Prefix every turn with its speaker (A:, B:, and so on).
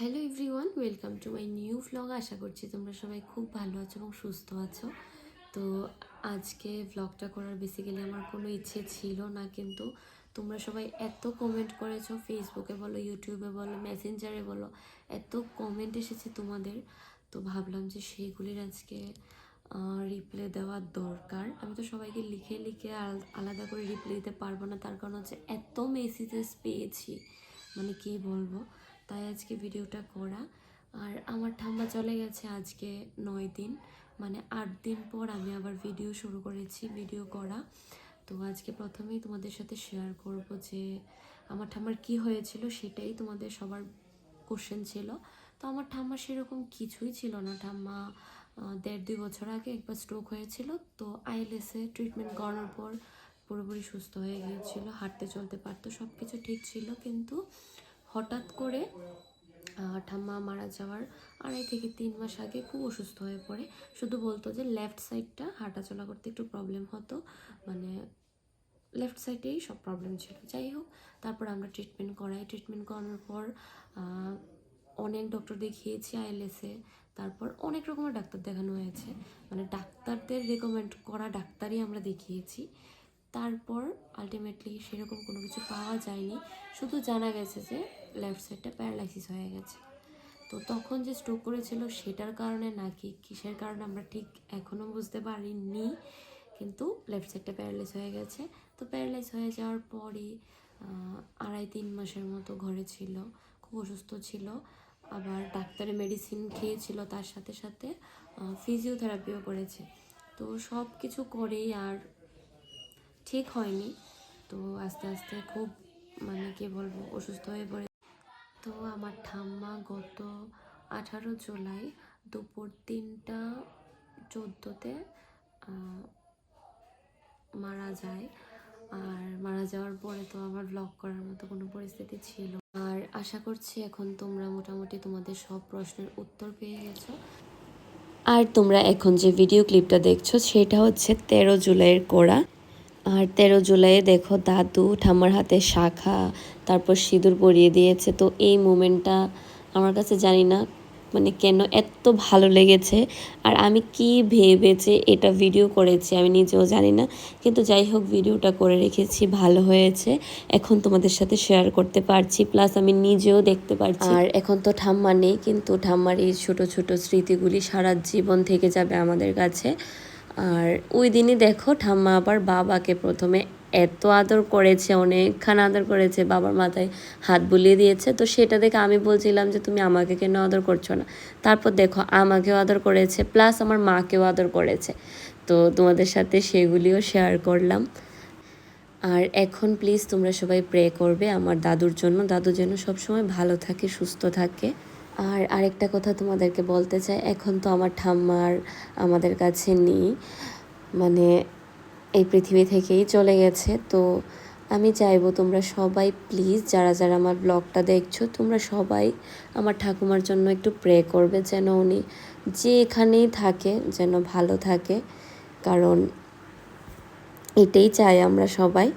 A: Hello everyone welcome to my new vlog আশা করছি তোমরা সবাই খুব ভালো আছো এবং সুস্থ আছো। তো আজকে ভ্লগটা করার বেসিক্যালি আমার কোনো ইচ্ছে ছিল না, কিন্তু তোমরা সবাই এত কমেন্ট করেছ ফেসবুকে বলো ইউটিউবে বলো মেসেঞ্জারে বলো, এত কমেন্ট এসেছে তোমাদের। তো ভাবলাম যে সেইগুলির আজকে রিপ্লে দেওয়ার দরকার। আমি তো সবাইকে লিখে লিখে আল- আলাদা করে রিপ্লে দিতে পারব না, তার কারণ হচ্ছে এত মেসেজেস পেয়েছি। মানে কী বলব? তাই আজকে ভিডিওটা করা। আর আমার ঠাম্মা চলে গেছে আজকে নয় দিন মানে আট দিন পর আমি আবার ভিডিও শুরু করেছি, ভিডিও করা। তো আজকে প্রথমেই তোমাদের সাথে শেয়ার করব যে আমার ঠাম্মার কি হয়েছিল সেটাই তোমাদের সবার কোশ্চেন ছিল। তো আমার ঠাম্মা সেরকম কিছুই ছিল না। ঠাম্মা দেড় দুই বছর আগে একবার স্ট্রোক হয়েছিল, তো আইএলএসে ট্রিটমেন্ট করানোর পর পুরোপুরি সুস্থ হয়ে গিয়েছিল, হাঁটতে চলতে পারতো সব কিছু ঠিক ছিল। কিন্তু হঠাৎ করে ঠাম্মা মারা যাওয়ার আড়াই থেকে তিন মাস আগে খুব অসুস্থ হয়ে পড়ে। শুধু বলতো যে লেফট সাইডটা হাঁটাচলা করতে একটু প্রবলেম হতো। মানে লেফট সাইডেই সব প্রবলেম ছিল। যাই হোক, তারপর আমরা ট্রিটমেন্ট করাই। ট্রিটমেন্ট করানোর পর অনেক ডক্টর দেখিয়েছি আইএলএসে তারপর অনেক রকমের ডাক্তার দেখানো হয়েছে। মানে ডাক্তারদের রেকমেন্ড করা ডাক্তারই আমরা দেখিয়েছি। তারপর আলটিমেটলি সেরকম কোনো কিছু পাওয়া যায়নি। শুধু জানা গেছে যে লেফট সাইডটা প্যারালাইসিস হয়ে গেছে। তো তখন যে স্ট্রোক করেছিল সেটার কারণে নাকি কিসের কারণে আমরা ঠিক এখনও বুঝতে পারিনি, কিন্তু লেফট সাইডটা প্যারালাইস হয়ে গেছে। তো প্যারালাইস হয়ে যাওয়ার পরে আড়াই তিন মাসের মতো ঘরে ছিল, খুব অসুস্থ ছিল। আবার ডাক্তারের মেডিসিন খেয়েছিল, তার সাথে সাথে ফিজিওথেরাপিও করেছে। তো সব কিছু করেই আর ঠিক হয়নি। তো আস্তে আস্তে খুব মানে কি বলব, অসুস্থ হয়ে পড়ে। তো আমার ঠাম্মা গত আঠারো জুলাই দুপুর তিনটা চোদ্দোতে মারা যায়। আর মারা যাওয়ার পরে তো আমার ব্লগ করার মতো কোনো পরিস্থিতি ছিল। আর আশা করছি এখন তোমরা মোটামুটি তোমাদের সব প্রশ্নের উত্তর পেয়ে গেছো। আর তোমরা এখন যে ভিডিও ক্লিপটা দেখছ, সেটা হচ্ছে তেরো জুলাইয়ের করা। আর তেরো জুলাইয়ে দেখো দাদু ঠাম্মার হাতে শাখা, তারপর সিঁদুর পরিয়ে দিয়েছে। তো এই মোমেন্টটা আমার কাছে জানি না মানে কেন এত ভালো লেগেছে আর আমি কি ভেবে যে এটা ভিডিও করেছি আমি নিজেও জানি না। কিন্তু যাই হোক, ভিডিওটা করে রেখেছি, ভালো হয়েছে। এখন তোমাদের সাথে শেয়ার করতে পারছি প্লাস আমি নিজেও দেখতে পারছি। আর এখন তো ঠাম্মা নেই, কিন্তু ঠাম্মার এই ছোট ছোট স্মৃতিগুলি সারা জীবন থেকে যাবে আমাদের কাছে। আর ওই দিনই দেখো ঠাম্মা আবার বাবাকে প্রথমে এত আদর করেছে, অনেকখান আদর করেছে, বাবার মাথায় হাত বুলিয়ে দিয়েছে। তো সেটা দেখে আমি বলছিলাম যে, তুমি আমাকে কেন আদর করছ না? তারপর দেখো আমাকেও আদর করেছে, প্লাস আমার মাকেও আদর করেছে। তো তোমাদের সাথে সেগুলিও শেয়ার করলাম। আর এখন প্লিজ তোমরা সবাই প্রে করবে, আমার দাদুর জন্য। দাদু যেন সবসময় ভালো থাকে, সুস্থ থাকে। আর আরেকটা কথা তোমাদেরকে বলতে চাই, এখন তো আমার ঠাম্মার আমাদের কাছে নেই মানে এই পৃথিবী থেকেই চলে গেছে, তো আমি চাইব তোমরা সবাই প্লিজ যারা যারা আমার ব্লগটা দেখছ, তোমরা সবাই আমার ঠাকুমার জন্য একটু প্রে করবে যেন উনি যেখানেই থাকে যেন ভালো থাকে, কারণ এটাই চাই আমরা সবাই।